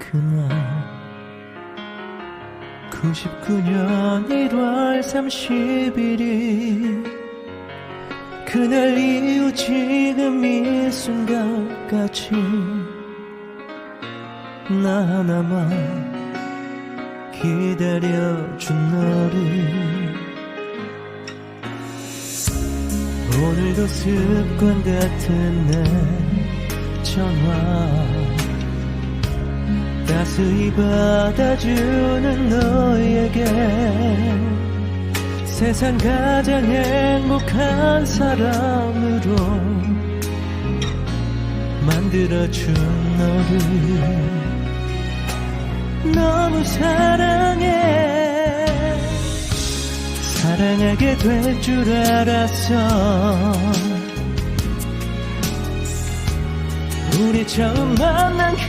그날 99년 1월 31일 그날 이후 지금 이 순간까지 나 하나만 기다려준 너를. 오늘도 습관 같은 내 전화 따스히 받아주는 너에게 세상 가장 행복한 사람으로 만들어준 너를 너무 사랑해. 사랑하게 될 줄 알았어. 우리 처음 만난